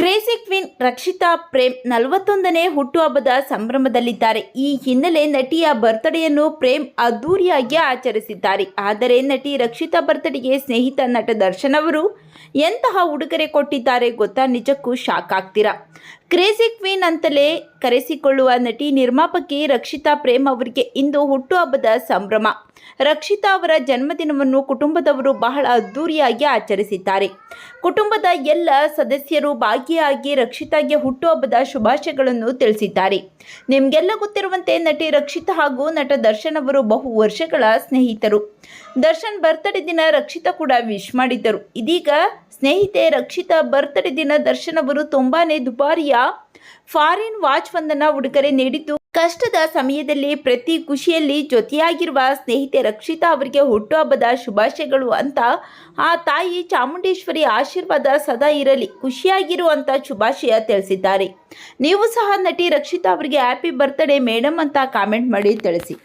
Crazy queen Rakshita Prem ನಲವತ್ತೊಂದನೇ ಹುಟ್ಟುಹಬ್ಬದ ಸಂಭ್ರಮದಲ್ಲಿದ್ದಾರೆ. ಈ ಹಿನ್ನೆಲೆ ನಟಿಯ ಬರ್ತ್ಡೇಯನ್ನು ಪ್ರೇಮ್ ಅದ್ದೂರಿಯಾಗಿ ಆಚರಿಸಿದ್ದಾರೆ. ಆದರೆ ನಟಿ ರಕ್ಷಿತಾ ಬರ್ತ್ಡೇಗೆ ಸ್ನೇಹಿತ ನಟ ದರ್ಶನ್ ಅವರು ಎಂತಹ ಉಡುಗೊರೆ ಕೊಟ್ಟಿದ್ದಾರೆ ಗೊತ್ತಾ? ನಿಜಕ್ಕೂ ಶಾಕ್ ಆಗ್ತೀರಾ? ಕ್ರೇಜಿ ಕ್ವೀನ್ ಅಂತಲೇ ಕರೆಸಿಕೊಳ್ಳುವ ನಟಿ ನಿರ್ಮಾಪಕಿ ರಕ್ಷಿತಾ ಪ್ರೇಮ್ ಅವರಿಗೆ ಇಂದು ಹುಟ್ಟುಹಬ್ಬದ ಸಂಭ್ರಮ. ರಕ್ಷಿತಾ ಅವರ ಜನ್ಮದಿನವನ್ನು ಕುಟುಂಬದವರು ಬಹಳ ಅದ್ದೂರಿಯಾಗಿ ಆಚರಿಸಿದ್ದಾರೆ. ಕುಟುಂಬದ ಎಲ್ಲ ಸದಸ್ಯರು ಭಾಗಿಯಾಗಿ ರಕ್ಷಿತಾಗೆ ಹುಟ್ಟುಹಬ್ಬದ ಶುಭಾಶಯಗಳನ್ನು ತಿಳಿಸಿದ್ದಾರೆ. ನಿಮಗೆಲ್ಲ ಗೊತ್ತಿರುವಂತೆ ನಟಿ ರಕ್ಷಿತಾ ಹಾಗೂ ನಟ ದರ್ಶನ್ ಅವರು ಬಹು ವರ್ಷಗಳ ಸ್ನೇಹಿತರು. ದರ್ಶನ್ ಬರ್ತ್ಡೇ ದಿನ ರಕ್ಷಿತಾ ಕೂಡ ವಿಶ್ ಮಾಡಿದ್ದರು. ಇದೀಗ ಸ್ನೇಹಿತೆ ರಕ್ಷಿತಾ ಬರ್ತ್ಡೇ ದಿನ ದರ್ಶನ್ ಅವರು ತುಂಬಾನೇ ದುಬಾರಿಯ ಫಾರಿನ್ ವಾಚ್ ಒಂದನ್ನು ಉಡುಗೊರೆ ನೀಡಿದ್ದು. ಕಷ್ಟದ ಸಮಯದಲ್ಲಿ ಪ್ರತಿ ಖುಷಿಯಲ್ಲಿ ಜೊತೆಯಾಗಿರುವ ಸ್ನೇಹಿತೆ ರಕ್ಷಿತಾ ಅವರಿಗೆ ಹುಟ್ಟುಹಬ್ಬದ ಶುಭಾಶಯಗಳು ಅಂತ ಆ ತಾಯಿ ಚಾಮುಂಡೇಶ್ವರಿ ಆಶೀರ್ವಾದ ಸದಾ ಇರಲಿ ಖುಷಿಯಾಗಿರುವಂಥ ಶುಭಾಶಯ ತಿಳಿಸಿದ್ದಾರೆ. ನೀವು ಸಹ ನಟಿ ರಕ್ಷಿತಾ ಅವರಿಗೆ ಹ್ಯಾಪಿ ಬರ್ತ್ಡೇ ಮೇಡಮ್ ಅಂತ ಕಾಮೆಂಟ್ ಮಾಡಿ ತಿಳಿಸಿ.